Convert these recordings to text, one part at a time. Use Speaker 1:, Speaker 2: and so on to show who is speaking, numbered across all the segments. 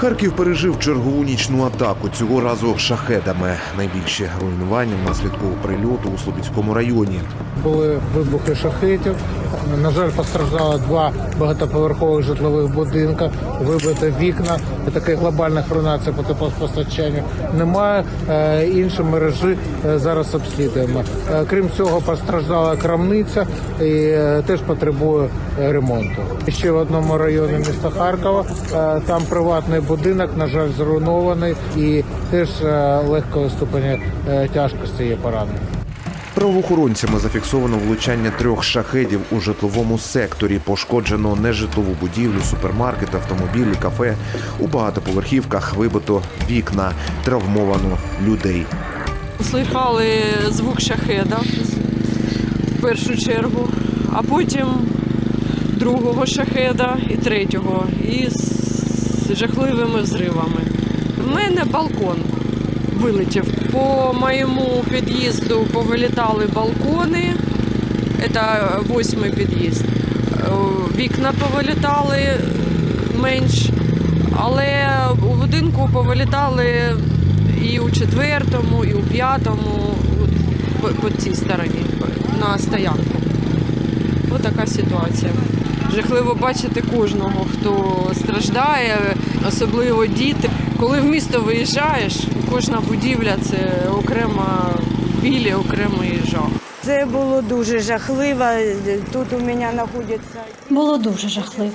Speaker 1: Харків пережив чергову нічну атаку. Цього разу шахедами. Найбільші руйнування внаслідку прильоту у Слобідському районі.
Speaker 2: Були вибухи шахетів. На жаль, постраждало два багатоповерхових житлових будинка, вибито вікна. Таких глобальних руйнацій по теплопостачанню немає. Е, Інші мережі е, зараз обслідуємо. Е, Крім цього, постраждала крамниця і теж потребує ремонту. Ще в одному районі міста Харкова там приватний будинок, на жаль, зруйнований і теж е, легкого ступеня е, тяжкості є поранення.
Speaker 1: Правоохоронцями зафіксовано влучання трьох шахедів у житловому секторі. Пошкоджено нежитлову будівлю, супермаркет, автомобілі, кафе. У багатоповерхівках вибито вікна, травмовано людей.
Speaker 3: Слихали звук шахеда в першу чергу, а потім другого шахеда і третього, і жахливими взривами. В мене балкон вилетів. По моєму під'їзду повилітали балкони. Це восьмий під'їзд. Е, Вікна повилітали менш, але у будинку повилітали і у четвертому, і у п'ятому, по цій стороні, на стоянку. Ось така ситуація. Жахливо бачити кожного, хто страждає, особливо діти. Коли в місто виїжджаєш, кожна будівля це окрема біль, і окремий жах.
Speaker 4: Це було дуже жахливо. Тут у мене знаходиться
Speaker 5: Було дуже жахливо.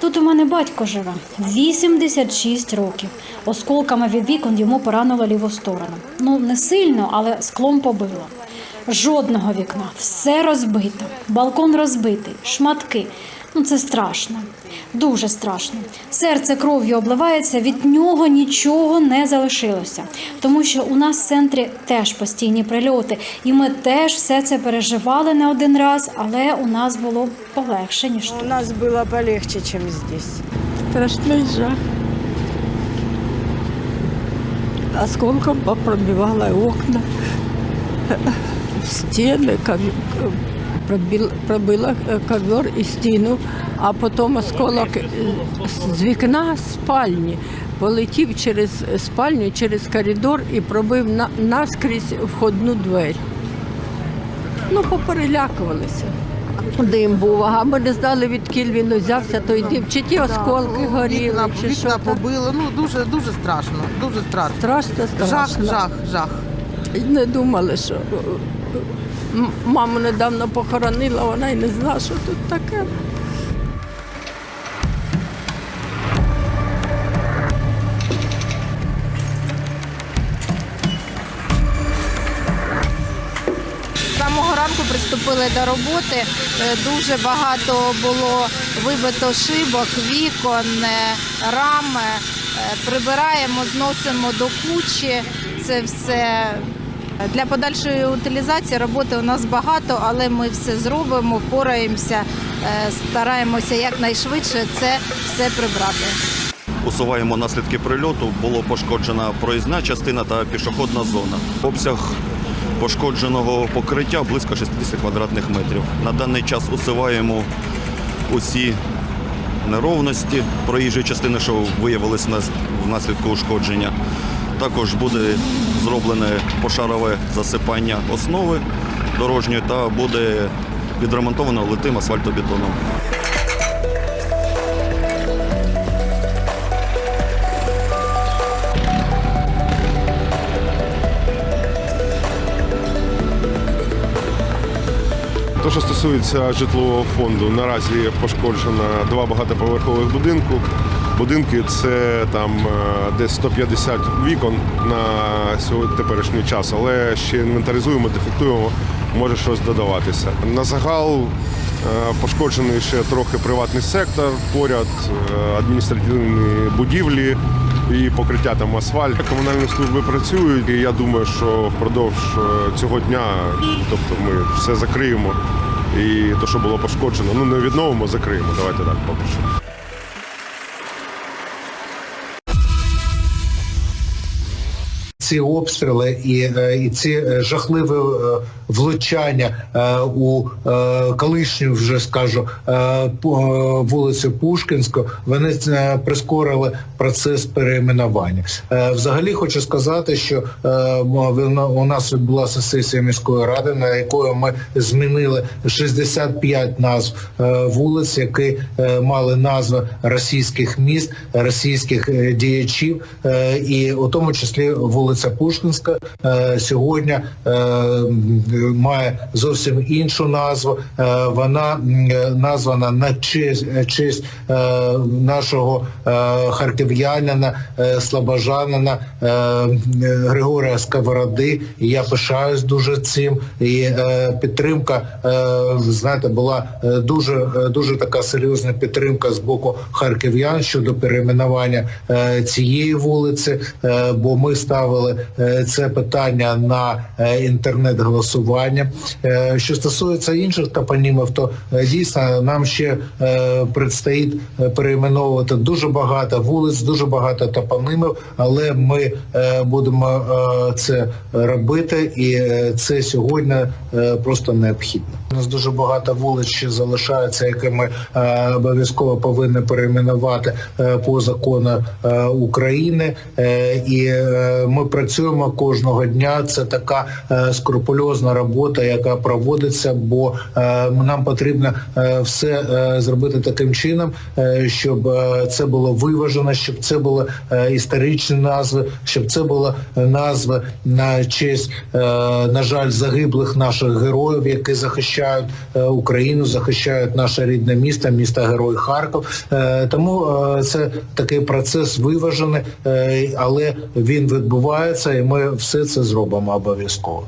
Speaker 5: Тут у мене батько живе 86 років. Осколками від вікон йому поранило ліву сторону. Ну не сильно, але склом побило. Жодного вікна, все розбито, балкон розбитий, шматки. Ну це страшно, дуже страшно. Серце кров'ю обливається, від нього нічого не залишилося. Тому що у нас в центрі теж постійні прильоти, і ми теж все це переживали не один раз, але у нас було полегше ніж тут.
Speaker 4: у нас було полегче, ніж здесь.
Speaker 6: Страшний жах. Осколком пробивала окна, стіни, пробила ковер і стіну, а потім осколок е, з вікна спальні полетів через спальню, через коридор і пробив на- наскрізь входну двері. Ну, поперелякувалися. Дим був, а ми не знали, відкіль він узявся, той дим. Чи ті осколки горіли,
Speaker 7: Вікна,
Speaker 6: чи що
Speaker 7: вікна побило. Ну дуже дуже страшно. Дуже страшно.
Speaker 6: Страшно,
Speaker 7: Жах,
Speaker 6: страшно.
Speaker 7: жах, жах.
Speaker 6: І Не думали, що маму недавно похоронила, вона й не знала, що тут таке.
Speaker 8: Самого ранку приступили до роботи. Е, Дуже багато було вибито шибок, вікон, е, рами. Е, Прибираємо, зносимо до кучі. Це все для подальшої утилізації роботи у нас багато, але ми все зробимо, впораємося, е, стараємося якнайшвидше це все прибрати.
Speaker 9: Усуваємо наслідки прильоту. Було пошкоджена проїзна частина та пішохідна зона. Обсяг пошкодженого покриття близько 60 квадратних метрів. На даний час усуваємо усі неровності проїжджої частини, що виявилися нас- внаслідку ушкодження. Також буде зроблене пошарове засипання основи дорожньої та буде відремонтовано литим асфальтобетоном.
Speaker 10: То, що стосується житлового фонду, наразі пошкоджено два багатоповерхових будинку. Будинки це там е, десь 150 вікон на теперішній час, але ще інвентаризуємо, дефектуємо, може щось додаватися. На загал е, пошкоджений ще трохи приватний сектор, поряд е, адміністративні будівлі і покриття там асфальт. Комунальні служби працюють, і я думаю, що впродовж цього дня, тобто ми все закриємо. І те, що було пошкоджено, ну не відновимо, закриємо. Давайте так поки що.
Speaker 2: Ці обстріли і, е, і ці е, жахливі е, влучання у колишню, вже скажу, вулицю Пушкінську, вони прискорили процес перейменування. Взагалі хочу сказати, що у нас відбулася сесія міської ради, на якої ми змінили 65 назв вулиць, які мали назви російських міст, російських діячів, і у тому числі вулиця Пушкінська е, сьогодні е, має зовсім іншу назву. Е, Вона названа на честь, честь нашого харків'янина, слобожанина е, Григорія Сковороди. І я пишаюсь дуже цим. І підтримка, знаєте, була дуже дуже така серйозна підтримка з боку харків'ян щодо перейменування цієї вулиці, бо ми ставили е, це питання на е, інтернет-голосування. Е, Що стосується інших топонімів, то дійсно нам ще предстоїть перейменовувати дуже багато вулиць, дуже багато топонімів, але ми будемо це робити, і це сьогодні просто необхідно. У нас дуже багато вулиць залишається, які ми е, обов'язково повинні перейменувати е, по закону е, України. Е, І е, ми працюємо кожного дня. Це така е, скрупульозна робота, яка проводиться, бо е, нам потрібно е, все е, зробити таким чином, е, щоб е, це було виважено, щоб це були е, історичні назви, щоб це були назви на честь, е, на жаль, загиблих наших героїв, які захищають е, Україну, захищають наше рідне місто, місто Герой Харків. Е, Тому е, це такий процес виважений, але він відбувається, і ми все це зробимо обов'язково.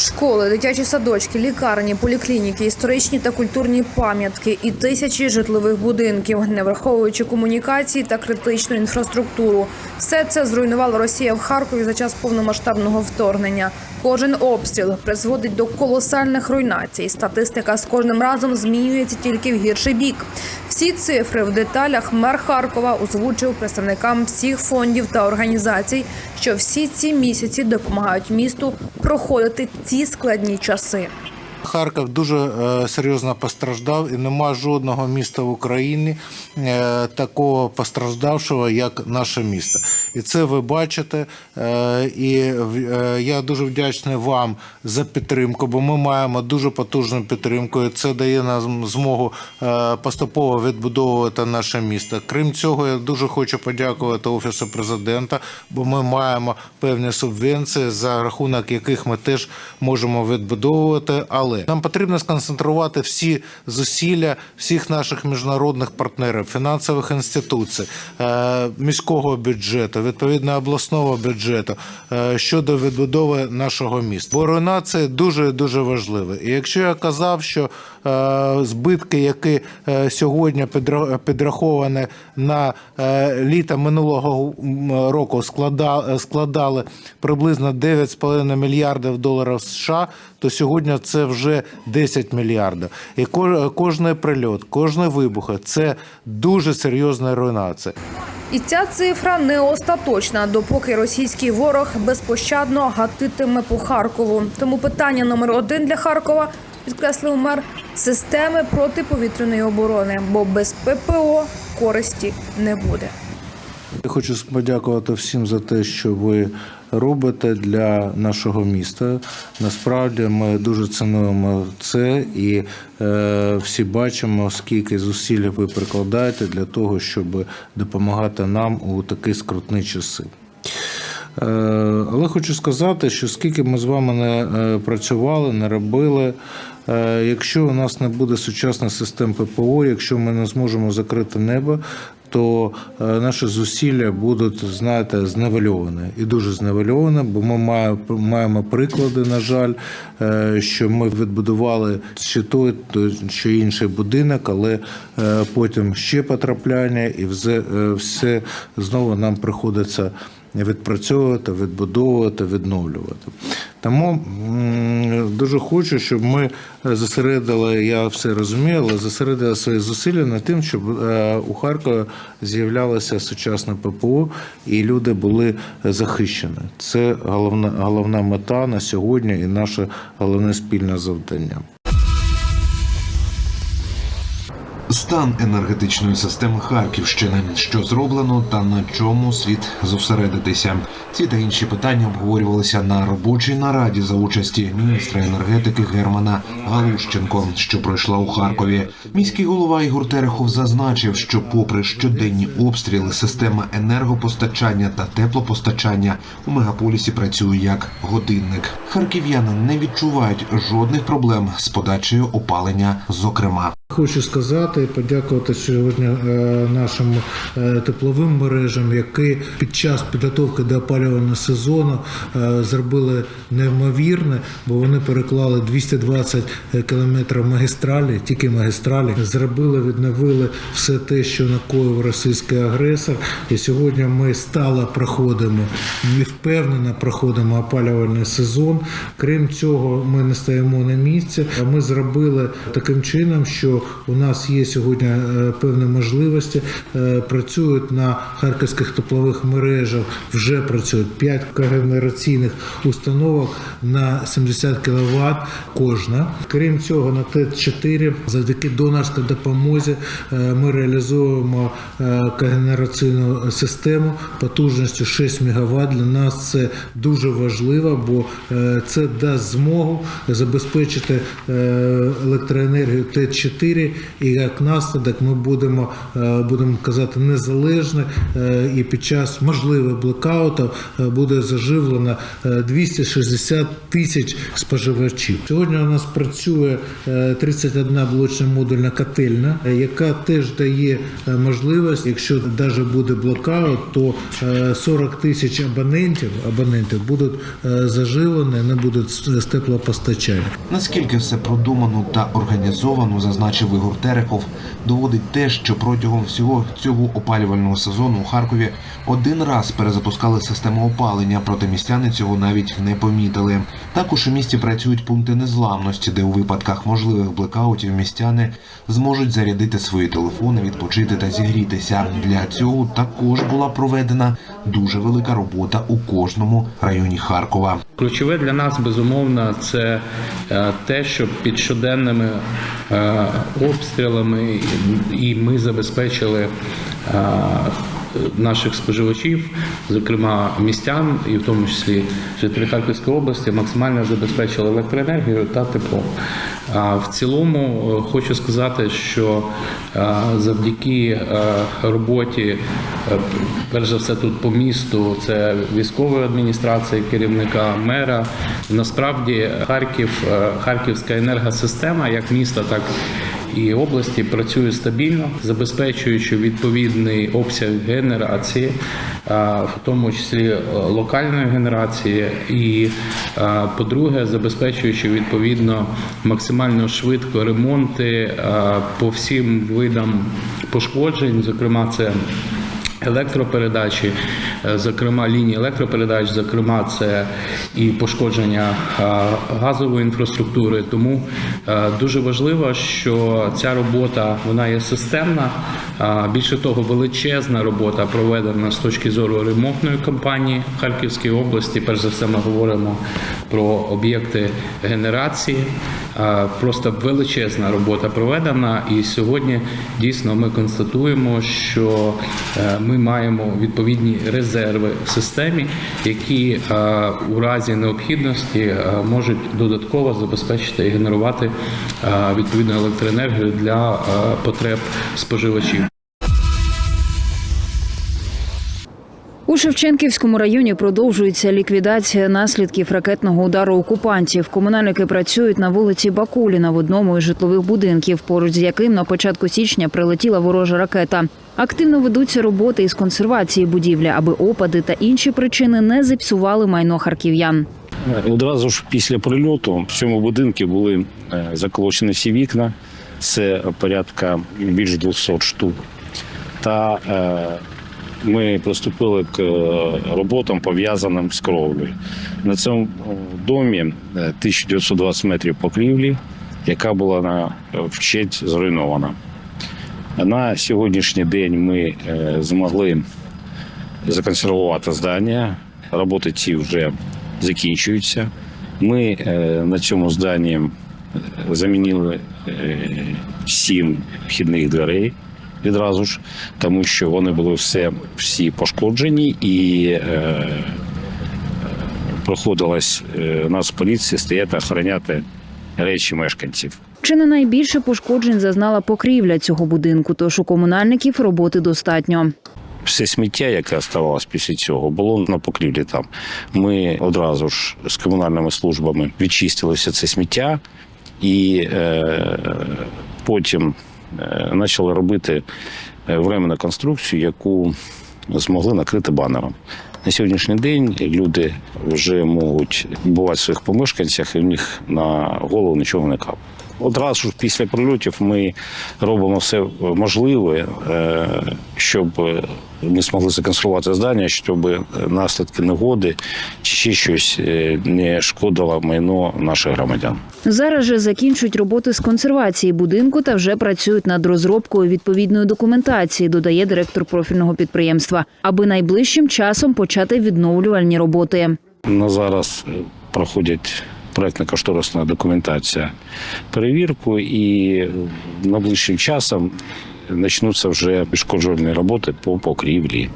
Speaker 11: Школи, дитячі садочки, лікарні, поліклініки, історичні та культурні пам'ятки і тисячі житлових будинків, не враховуючи комунікації та критичну інфраструктуру. Все це зруйнувала Росія в Харкові за час повномасштабного вторгнення. Кожен обстріл призводить до колосальних руйнацій. Статистика з кожним разом змінюється тільки в гірший бік. Всі цифри в деталях мер Харкова озвучив представникам всіх фондів та організацій, що всі ці місяці допомагають місту проходити ці складні часи.
Speaker 2: Харків дуже е, серйозно постраждав, і нема жодного міста в Україні е, такого постраждавшого, як наше місто. І це ви бачите. Е, і я дуже вдячний вам за підтримку, бо ми маємо дуже потужну підтримку. І це дає нам змогу поступово відбудовувати наше місто. Крім цього, я дуже хочу подякувати офісу президента, бо ми маємо певні субвенції, за рахунок яких ми теж можемо відбудовувати. Але нам потрібно сконцентрувати всі зусилля всіх наших міжнародних партнерів, фінансових інституцій, е, міського бюджету, відповідно обласного бюджету е, щодо відбудови нашого міста. Бо руйнація дуже дуже важлива. І якщо я казав, що е, збитки, які сьогодні підра- підраховані на літо минулого року, склада- складали приблизно 9,5 мільярдів доларів США, то сьогодні це вже 10 мільярдів. І ко- кожний прильот, кожний вибух це дуже серйозна руйнація.
Speaker 11: І ця цифра не остаточна, допоки російський ворог безпощадно гатитиме по Харкову. Тому питання номер один для Харкова, підкреслив мер, системи протиповітряної оборони, бо без ППО користі не буде.
Speaker 2: Я хочу подякувати всім за те, що ви робите для нашого міста. Насправді ми дуже цінуємо це і е, всі бачимо, скільки зусиль ви прикладаєте для того, щоб допомагати нам у такі скрутні часи. Е, Але хочу сказати, що скільки ми з вами не е, працювали, не робили. е, Якщо у нас не буде сучасних систем ППО, якщо ми не зможемо закрити небо, то е, наші зусилля будуть, знаєте, зневельовані і дуже зневельовані, бо ми має- маємо приклади, на жаль, е, що ми відбудували чи той, то чи інший будинок, але е, потім ще потрапляння, і все, все знову нам приходиться відпрацьовувати, відбудовувати, відновлювати. Тому Дуже хочу, щоб ми зосередили, я все розумію, але зосередили свої зусилля над тим, щоб е, у Харкові з'являлося сучасне ППО і люди були захищені. Це головна, головна мета на сьогодні і наше головне спільне завдання.
Speaker 1: Стан енергетичної системи Харківщини, що зроблено та на чому слід зосередитися. Ці та інші питання обговорювалися на робочій нараді за участі міністра енергетики Германа Галущенко, що пройшла у Харкові. Міський голова Ігор Терехов зазначив, що, попри щоденні обстріли, система енергопостачання та теплопостачання у мегаполісі працює як годинник. Харків'яни не відчувають жодних проблем з подачею опалення, зокрема.
Speaker 2: Хочу сказати подякувати сьогодні е, нашим е, тепловим мережам, які під час підготовки до опалювального сезону е, зробили неймовірне, бо вони переклали 220 кілометрів магістралі, тільки магістралі, зробили, відновили все те, що накоїв російський агресор. І сьогодні ми стало проходимо і впевнено проходимо опалювальний сезон. Крім цього, ми не стоїмо на місці. Ми зробили таким чином, що у нас є сьогодні е, певні можливості. Е, Працюють на харківських теплових мережах. Вже працюють 5 когенераційних установок на 70 кВт кожна. Крім цього, на ТЕЦ-4 завдяки донорській допомозі е, ми реалізуємо когенераційну систему потужністю 6 МВт. Для нас це дуже важливо, бо це дасть змогу забезпечити електроенергію Т4, і як наслідок ми будемо, е, будемо казати, незалежні, е, і під час можливих блекаутів е, буде заживлено е, 260 тисяч споживачів. Сьогодні у нас працює е, 31 блочна модульна котельна, е, яка теж дає е, можливість, якщо навіть буде блокаут, то е, 40 тисяч абонентів, абонентів будуть е, заживлені, не будуть з теплопостачання.
Speaker 1: Наскільки все продумано та організовано, зазначив Ігор Терехов, доводить те, що протягом всього цього опалювального сезону у Харкові один раз перезапускали систему опалення, проте містяни цього навіть не помітили. Також у місті працюють пункти незламності, де у випадках можливих блекаутів містяни зможуть зарядити свої телефони, відпочити та зігрітися. Для цього також була проведена дуже велика робота у кожному районі Харкова.
Speaker 12: Ключове для нас безумовно це те, що під щоденними обстрілами і ми забезпечили наших споживачів, зокрема містян, і в тому числі жителів Харківської області, максимально забезпечили електроенергію та тепло. В цілому е, хочу сказати, що завдяки е, роботі, е, перш за все, тут по місту, це військової адміністрації, керівника мера. Насправді Харків, Харківська енергосистема, як міста, так і області працює стабільно, забезпечуючи відповідний обсяг генерації, в тому числі е, локальної генерації, і по-друге, забезпечуючи відповідно максимально швидко ремонти по всім видам пошкоджень, зокрема, це електропередачі, е, зокрема лінії електропередач, зокрема, це і пошкодження е, газової інфраструктури. Тому е, дуже важливо, що ця робота вона є системна. Більше того, величезна робота проведена з точки зору ремонтної кампанії в Харківській області. Перш за все, ми говоримо про об'єкти генерації. Просто величезна робота проведена, і сьогодні дійсно ми констатуємо, що е, ми маємо відповідні резерви в системі, які е, у разі необхідності е, можуть додатково забезпечити і генерувати е, відповідну електроенергію для потреб споживачів.
Speaker 11: У Шевченківському районі продовжується ліквідація наслідків ракетного удару окупантів. Комунальники працюють на вулиці Бакуліна в одному із житлових будинків, поруч з яким на початку січня прилетіла ворожа ракета. Активно ведуться роботи із консервації будівлі, аби опади та інші причини не зіпсували майно харків'ян.
Speaker 13: Одразу ж після прильоту в цьому будинку були е, заколочені всі вікна, це порядка більш 200 штук. Та е, ми приступили к е, роботам пов'язаним з кровлею. На цьому е, домі е, 1920 метрів покрівлі, яка була на вчеть зруйнована. На сьогоднішній день ми е, змогли законсервувати здання. Роботи ці вже закінчуються. Ми е, на цьому зданні е, замінили е, сім вхідних дверей відразу ж, тому що вони були все, всі пошкоджені і е, проходилась е, у нас поліція стояти охороняти речі мешканців.
Speaker 11: Чи не найбільше пошкоджень зазнала покрівля цього будинку, тож у комунальників роботи достатньо.
Speaker 13: все сміття, яке оставалось після цього, було на покрівлі там. Ми одразу ж з комунальними службами відчистили все це сміття і е, потім е, почали робити е, временну конструкцію, яку змогли накрити банером. На сьогоднішній день люди вже можуть бувати в своїх помешканцях, і в них на голову нічого не капає. Одразу ж після прильотів ми робимо все можливе, е, щоб ми змогли законсервувати здання, щоб наслідки негоди чи ще щось е, не шкодило майно наших громадян.
Speaker 11: Зараз же закінчують роботи з консервації будинку та вже працюють над розробкою відповідної документації, додає директор профільного підприємства, аби найближчим часом почати відновлювальні роботи.
Speaker 13: На зараз е, проходять проектно-кошторисна документація перевірку, і найближчим часом почнуться вже пішкоджувальні роботи по покрівлі.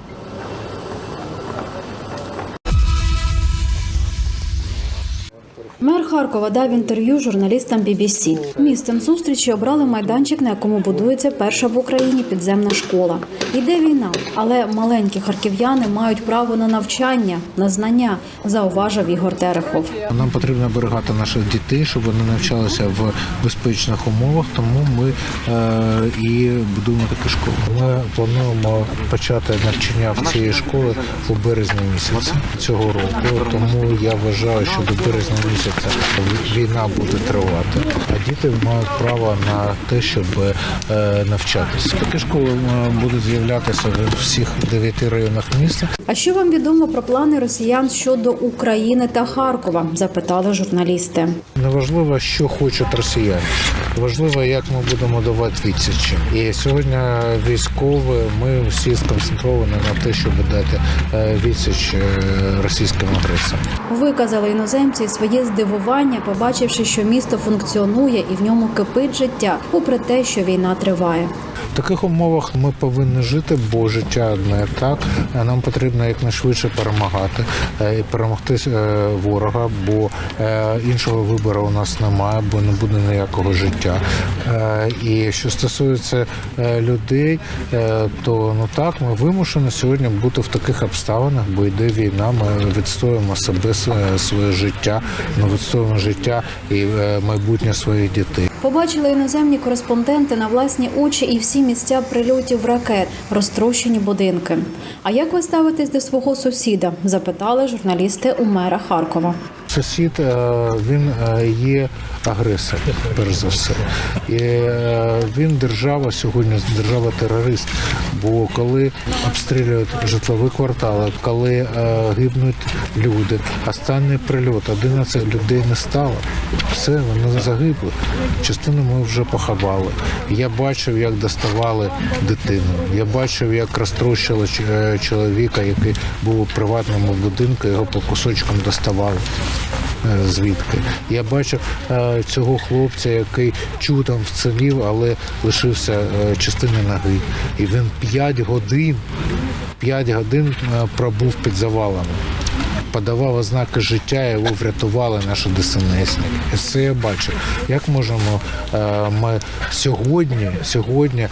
Speaker 5: Мер Харкова дав інтерв'ю журналістам BBC. Місцем зустрічі обрали майданчик, на якому будується перша в Україні підземна школа. Йде війна, але маленькі харків'яни мають право на навчання, на знання, зауважив Ігор Терехов.
Speaker 2: Нам потрібно оберігати наших дітей, щоб вони навчалися в безпечних умовах. Тому ми е, і будуємо таку школу. Ми плануємо почати навчання в цій школі у березні місяці цього року. Тому я вважаю, що до березня місяця війна буде тривати, а діти мають право на те, щоб е, навчатися. Такі школи е, будуть з'являтися в всіх дев'яти районах міста.
Speaker 5: А що вам відомо про плани росіян щодо України та Харкова? запитали журналісти.
Speaker 2: Неважливо, що хочуть росіяни. Важливо, як ми будемо давати відсічі. І сьогодні військові, ми всі сконцентровані на те, щоб дати е, відсіч російським агресорам.
Speaker 5: Виказали іноземці своє здивування, побачивши, що місто функціонує і в ньому кипить життя, попри те, що війна триває.
Speaker 2: В таких умовах ми повинні жити, бо життя одне так. Нам потрібно якнайшвидше перемагати е, і перемогти е, ворога, бо е, іншого вибору у нас немає, бо не буде ніякого життя. І що стосується людей, то ну так ми вимушені сьогодні бути в таких обставинах, бо йде війна. Ми відстоюємо себе, своє життя, ми відстоюємо життя і е, майбутнє своїх дітей.
Speaker 5: Побачили іноземні кореспонденти на власні очі і всі місця прильотів ракет, розтрощені будинки. А як ви ставитесь до свого сусіда? запитали журналісти у мера Харкова.
Speaker 2: Сусід е, він е, є агресор, перш за все. І е, він держава сьогодні держава терорист. Бо коли обстрілюють житлові квартали, коли гибнуть люди, останній прильот, 11 людей не стало. Все, вони загибли. Частину ми вже поховали. Я бачив, як доставали дитину. Я бачив, як розтрощили чоловіка, який був у приватному будинку, його по кусочкам доставали звідки. Я бачив е, цього хлопця, який чудом вцілів, але лишився е, частини ноги. І він 5 годин, 5 годин е, пробув під завалами. Подавав ознаки життя, його врятували наші ДСНСники. Це я бачив. Як можемо е, ми сьогодні, сьогодні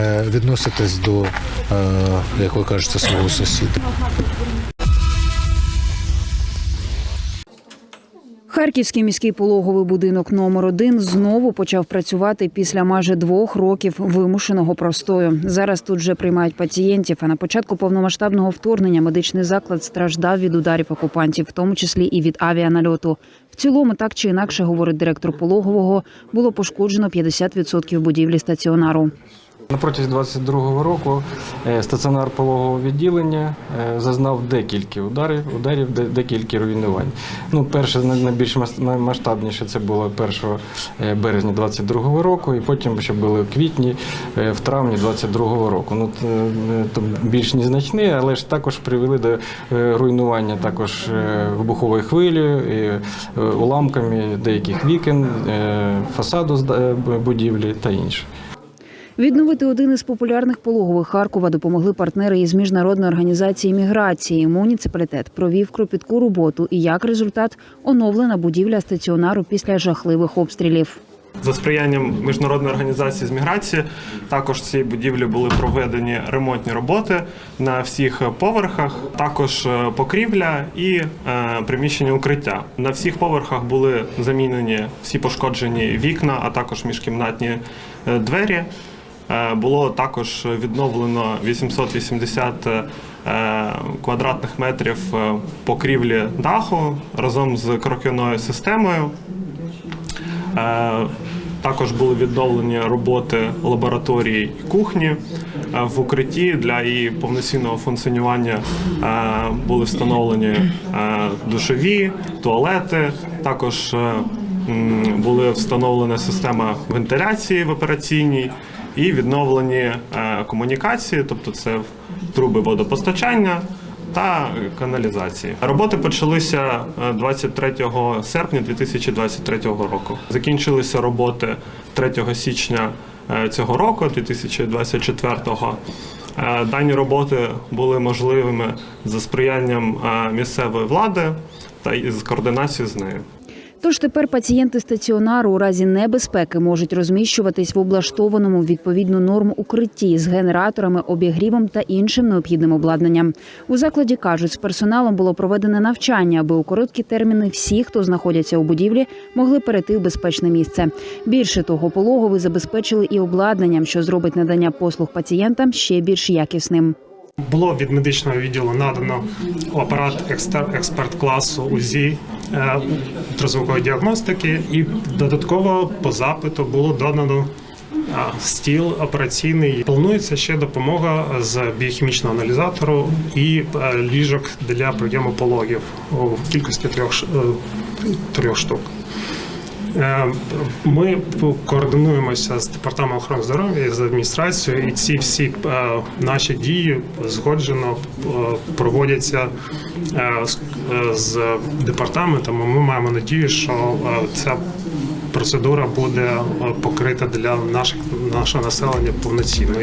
Speaker 2: е, відноситись до, е, як ви кажете, свого сусіда?
Speaker 11: Харківський міський пологовий будинок номер 1 знову почав працювати після майже двох років вимушеного простою. Зараз тут вже приймають пацієнтів. А на початку повномасштабного вторгнення медичний заклад страждав від ударів окупантів, в тому числі і від авіанальоту. В цілому, так чи інакше, говорить директор пологового, було пошкоджено 50% будівлі стаціонару.
Speaker 14: Протязі 22-го року е, стаціонар пологового відділення е, зазнав декілька ударів, ударів, декілька руйнувань. Ну, перше, найбільш масштабніше це було 1 е, березня 22-го року, і потім ще були в квітні, в травні 22-го року. Ну, то більш незначні, але ж також привели до руйнування також е, вибуховою хвилею, і е, уламками деяких вікон, фасаду будівлі та інше.
Speaker 11: Відновити один із популярних пологових Харкова допомогли партнери із міжнародної організації міграції. Муніципалітет провів кропітку роботу і як результат оновлена будівля стаціонару після жахливих обстрілів.
Speaker 15: За сприянням міжнародної організації з міграції також в цій будівлі були проведені ремонтні роботи на всіх поверхах, також е, покрівля і е, приміщення укриття. На всіх поверхах були замінені всі пошкоджені вікна, а також міжкімнатні е, двері. Е, Було також відновлено 880 е, квадратних метрів е, покрівлі даху разом з кроківною системою. Також були відновлені роботи лабораторії і кухні в укритті для її повноцінного функціонування. Були встановлені душові, туалети. Також м, були встановлена система вентиляції в операційній і відновлені е, комунікації, тобто це труби водопостачання та каналізації. Роботи почалися е, 23 серпня 2023 року. Закінчилися роботи 3 січня е, цього року, 2024-го. Е, Дані роботи були можливими за сприянням е, місцевої влади та із координацією з нею.
Speaker 11: Тож тепер пацієнти стаціонару у разі небезпеки можуть розміщуватись в облаштованому відповідно норм укритті з генераторами, обігрівом та іншим необхідним обладнанням. У закладі кажуть, з персоналом було проведене навчання, аби у короткі терміни всі, хто знаходяться у будівлі, могли перейти в безпечне місце. Більше того, пологовий забезпечили і обладнанням, що зробить надання послуг пацієнтам ще більш якісним.
Speaker 16: Було від медичного відділу надано апарат експерт класу УЗІ е, ультразвукової діагностики, і додатково по запиту було додано е, стіл операційний. Планується ще допомога з біохімічного аналізатору і е, ліжок для прийому пологів у кількості трьох трьох штук. Е, Ми координуємося з департаментом охорони здоров'я з адміністрацією, і ці всі е, наші дії згоджено е, проводяться з- департаментом. Ми маємо надію, що ця процедура буде покрита для наших нашого населення повноцінно.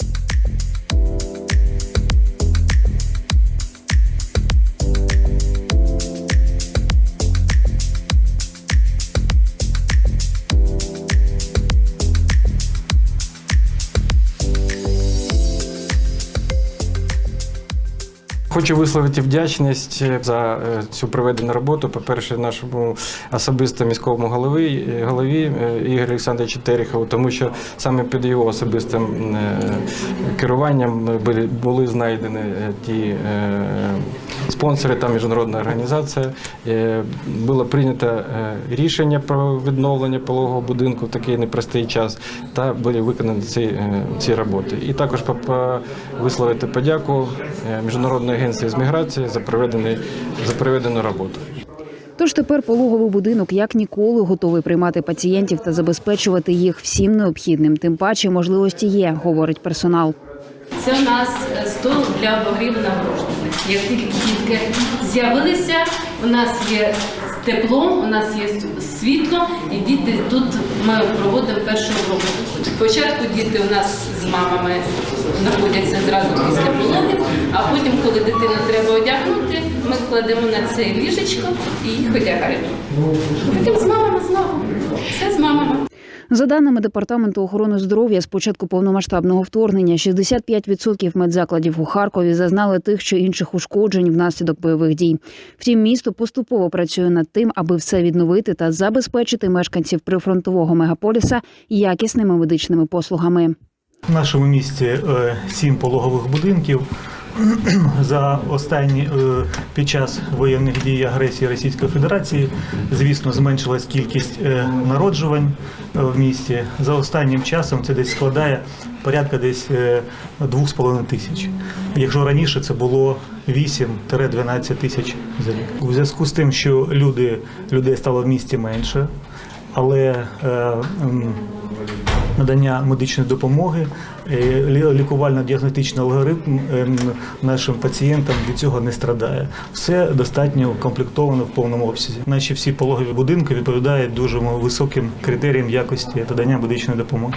Speaker 14: Хочу висловити вдячність за е, цю проведену роботу. По-перше, нашому особисто міському голові, голові е, Ігорю Олександровичу Терехову, тому що саме під його особистим е, керуванням були, знайдені е, ті е, спонсори та міжнародна організація. Е, Було прийнято е, рішення про відновлення пологового будинку в такий непростий час, та були виконані ці, е, ці роботи. І також висловити подяку міжнародної агенції з міграції за проведений за проведену роботу.
Speaker 11: Тож тепер пологовий будинок як ніколи готовий приймати пацієнтів та забезпечувати їх всім необхідним. Тим паче можливості є, говорить персонал.
Speaker 17: Це у нас е, стол для обогріву нагружених. Як тільки дітки з'явилися, у нас є тепло, у нас є світло, і діти тут ми проводимо першу групу. Спочатку діти у нас з мамами знаходяться зразу після пологів, а потім, коли дитину треба одягнути, ми кладемо на це ліжечко і їх одягаємо. Потім з мамами знову. Все з мамами.
Speaker 11: За даними департаменту охорони здоров'я, з початку повномасштабного вторгнення 65% медзакладів у Харкові зазнали тих чи інших ушкоджень внаслідок бойових дій. Втім, місто поступово працює над тим, аби все відновити та забезпечити мешканців прифронтового мегаполіса якісними медичними послугами.
Speaker 18: В нашому місті е, сім пологових будинків. За останні е, під час воєнних дій агресії Російської Федерації, звісно, зменшилась кількість е, народжувань е, в місті. За останнім часом це десь складає порядка десь е, 2,5 тисяч. Якщо раніше це було 8-12 тисяч за рік. У зв'язку з тим, що люди людей стало в місті менше, але надання медичної допомоги, е, лі- лікувально-діагностичний алгоритм е, нашим пацієнтам від цього не страдає. Все достатньо укомплектовано в повному обсязі. Наші всі пологові будинки відповідають дуже високим критеріям якості надання медичної допомоги.